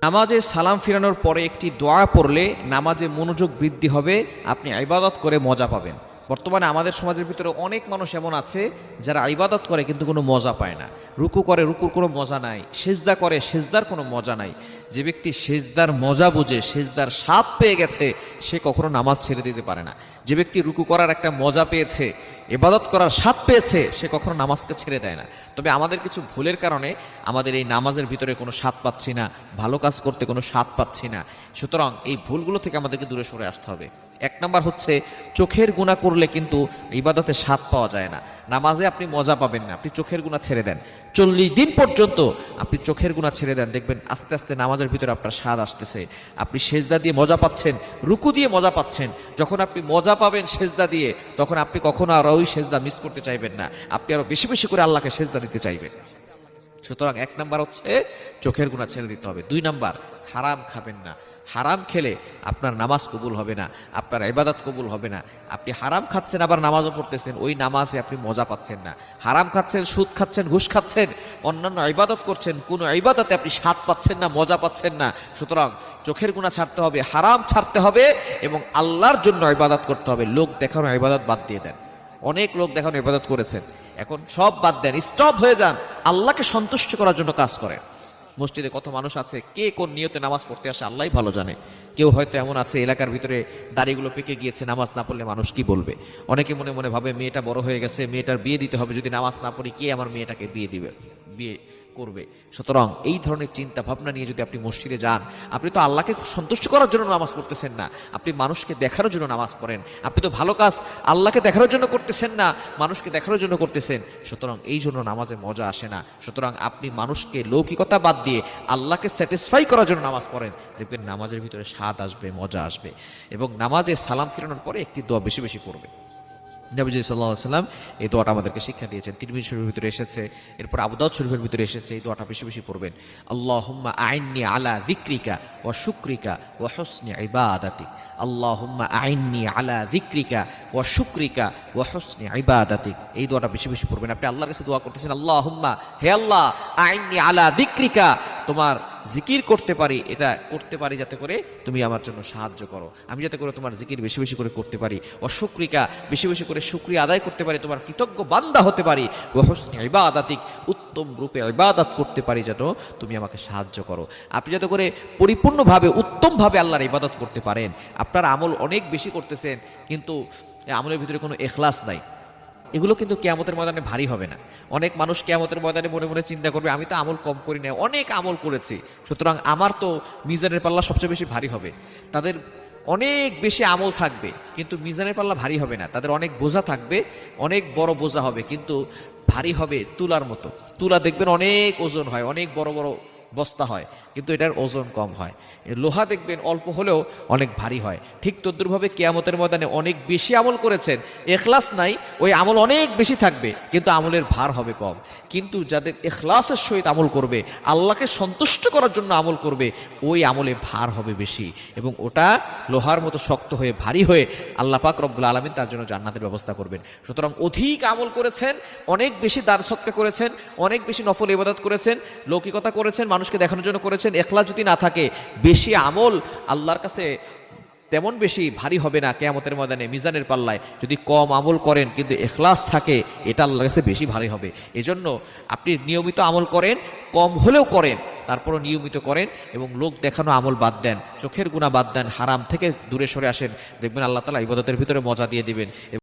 নামাজে সালাম ফিরানোর পরে একটি দোয়া পড়লে নামাজে মনোযোগ বৃদ্ধি হবে, আপনি ইবাদত করে মজা পাবেন। বর্তমানে আমাদের সমাজের ভিতরে অনেক মানুষ এমন আছে যারা ইবাদত করে কিন্তু কোনো মজা পায় না। রুকু করে, রুকুর কোনো মজা নাই। সেজদা করে, সেজদার কোনো মজা নাই। যে ব্যক্তি সেজদার মজা বুঝে, সেজদার স্বাদ পেয়ে গেছে, সে কখনো নামাজ ছেড়ে দিতে পারে না। যে ব্যক্তি রুকু করার একটা মজা পেয়েছে এবাদত করার স্বাদ পেয়েছে, সে কখনো নামাজকে ছেড়ে দেয় না। তবে আমাদের কিছু ভুলের কারণে আমাদের এই নামাজের ভিতরে কোনো স্বাদ পাচ্ছি না, ভালো কাজ করতে কোনো স্বাদ পাচ্ছি না। সুতরাং এই ভুলগুলো থেকে আমাদেরকে দূরে সরে আসতে হবে। এক নম্বর হচ্ছে, চোখের গুণা করলে কিন্তু ইবাদতে স্বাদ পাওয়া যায় না। নামাজে আপনি মজা পাবেন না, আপনি চোখের গুণা ছেড়ে দেন। চল্লিশ দিন পর্যন্ত আপনি চোখের গুণা ছেড়ে দেন, দেখবেন আস্তে আস্তে নামাজের ভিতরে আপনার স্বাদ আসতেছে। আপনি সেজদা দিয়ে মজা পাচ্ছেন, রুকু দিয়ে মজা পাচ্ছেন। যখন আপনি মজা পাবেন সেজদা দিয়ে, তখন আপনি কখনো আর ওই সেজদা মিস করতে চাইবেন না। আপনি আরও বেশি বেশি করে আল্লাহকে সেজদা দিতে চাইবেন। সুতরাং এক নাম্বার হচ্ছে চোখের গুণা ছেড়ে দিতে হবে। দুই নাম্বার, হারাম খাবেন না। হারাম খেলে আপনার নামাজ কবুল হবে না, আপনার ইবাদত কবুল হবে না। আপনি হারাম খাচ্ছেন, আবার নামাজও পড়তেছেন, ওই নামাজে আপনি মজা পাচ্ছেন না। হারাম খাচ্ছেন, সুদ খাচ্ছেন, ঘুষ খাচ্ছেন, অন্যান্য ইবাদত করছেন, কোনো ইবাদতে আপনি স্বাদ পাচ্ছেন না, মজা পাচ্ছেন না। সুতরাং চোখের গুণা ছাড়তে হবে, হারাম ছাড়তে হবে এবং আল্লাহর জন্য ইবাদত করতে হবে। লোক দেখানো ইবাদত বাদ দিয়ে দেন। অনেক লোক দেখানো ইবাদত করেছেন। এখন সব বাদ দেন স্টপ হয়ে যান। আল্লাহকে সন্তুষ্ট করার জন্য কাজ করেন। মসজিদে কত মানুষ আছে, কে কোন নিয়তে নামাজ পড়তে আসে আল্লাহ ভালো জানে। কেউ হয়তো এমন আছে, এলাকার ভিতরে দাড়িগুলো পেকে গিয়েছে, নামাজ না পড়লে মানুষ কি বলবে? অনেকে মনে মনে ভাবে, মেয়েটা বড় হয়ে গেছে, মেয়েটার বিয়ে দিতে হবে, যদি নামাজ না পড়ি, কে আমার মেয়েটাকে বিয়ে দিবে? বিয়ে করবে। সুতরাং এই ধরনের চিন্তা ভাবনা নিয়ে যদি আপনি মসজিদে যান, আপনি তো আল্লাহকে সন্তুষ্ট করার জন্য নামাজ পড়তেছেন না। আপনি মানুষকে দেখানোর জন্য নামাজ পড়েন। আপনি তো ভালো কাজ আল্লাহকে দেখার জন্য করতেছেন না, মানুষকে দেখার জন্য করতেছেন। সুতরাং এই জন্য নামাজে মজা আসে না। সুতরাং আপনি মানুষকে লৌকিকতা বাদ দিয়ে আল্লাহকে স্যাটিসফাই করার জন্য নামাজ পড়েন। দেখবেন নামাজের ভিতরে স্বাদ আসবে, মজা আসবে এবং নামাজে সালাম ফিরানোর পরে একটি দোয়া বেশি বেশি করবে নবীজি সাল্লাহ সাল্লাম এই দোয়াটা আমাদেরকে শিক্ষা দিয়েছেন। তিরমিজ শরীফের ভিতরে এসেছে, এরপর আবুদাউদ শরীফের ভিতরে এসেছে, এই দোয়াটা বেশি বেশি পড়বেন। আল্লাহুম্মা আইননি আলা যিকরিকা ওয়া শুকরিকা ওয়া হুসনি ইবাদাতি। আল্লাহুম্মা আইননি আলা যিকরিকা ওয়া শুকরিকা ওয়া হুসনি ইবাদাতি। এই দোয়াটা বেশি বেশি পড়বেন। আপনি আল্লাহর কাছে দোয়া করতেছেন, আল্লাহুম্মা, হে আল্লাহ, আইননি আলা দিক্রিকা তোমার জিকির করতে পারি, এটা করতে পারি যাতে করে তুমি আমার জন্য সাহায্য করো। আমি যাতে করে তোমার জিকির বেশি বেশি করে করতে পারি অশুক্রিকা বেশি বেশি করে শুক্রিয়া আদায় করতে পারি, তোমার কৃতজ্ঞ বান্দা হতে পারি ও হোসনি ইবাদাতিক উত্তম রূপে ইবাদাত করতে পারি যেন তুমি আমাকে সাহায্য করো। আপনি যাতে করে পরিপূর্ণভাবে, উত্তমভাবে আল্লাহর ইবাদত করতে পারেন। আপনার আমল অনেক বেশি করতেছেন, কিন্তু আমলের ভিতরে কোনো এখলাস নাই। এগুলো কিন্তু কেয়ামতের ময়দানে ভারী হবে না। অনেক মানুষ কেয়ামতের ময়দানে মনে মনে চিন্তা করবে, আমি তো আমল কম করি না অনেক আমল করেছি। সুতরাং আমার তো মিজানের পাল্লা সবচেয়ে বেশি ভারী হবে। তাদের অনেক বেশি আমল থাকবে, কিন্তু মিজানের পাল্লা ভারী হবে না। তাদের অনেক বোঝা থাকবে, অনেক বড় বোঝা হবে, কিন্তু ভারী হবে তুলার মতো। তুলা দেখবেন অনেক ওজন হয়, অনেক বড় বড় বস্তা হয়, কিন্তু এটার ওজন কম হয়। লোহা দেখবেন অল্প হলেও অনেক ভারী হয়। ঠিক তদ্রুরভাবে কেয়ামতের ময়দানে অনেক বেশি আমল করেছেন, এখলাস নাই, ওই আমল অনেক বেশি থাকবে, কিন্তু আমলের ভার হবে কম। কিন্তু যাদের এখলাসের সহিত আমল করবে, আল্লাহকে সন্তুষ্ট করার জন্য আমল করবে, ওই আমলে ভার হবে বেশি। এবং ওটা লোহার মতো শক্ত হয়ে, ভারী হয়ে আল্লাহ পাক রব্বুল আলমিন তার জন্য জান্নাতের ব্যবস্থা করবেন। সুতরাং অধিক আমল করেছেন, অনেক বেশি দান সৎকা করেছেন, অনেক বেশি নফল ইবাদত করেছেন, লৌকিকতা করেছেন মানুষকে দেখানোর জন্য করেছেন, এখলাস যদি না থাকে, বেশি আমল আল্লাহর কাছে তেমন বেশি ভারী হবে না কেয়ামতের ময়দানে, মিজানের পাল্লায়। যদি কম আমল করেন, কিন্তু এখলাস থাকে, এটা আল্লাহর কাছে বেশি ভারী হবে। এজন্য আপনি নিয়মিত আমল করেন, কম হলেও করেন, তারপরও নিয়মিত করেন এবং লোক দেখানো আমল বাদ দেন, চোখের গুণা বাদ দেন, হারাম থেকে দূরে সরে আসেন, দেখবেন আল্লাহ তালা ইবাদতের ভিতরে মজা দিয়ে দিবেন।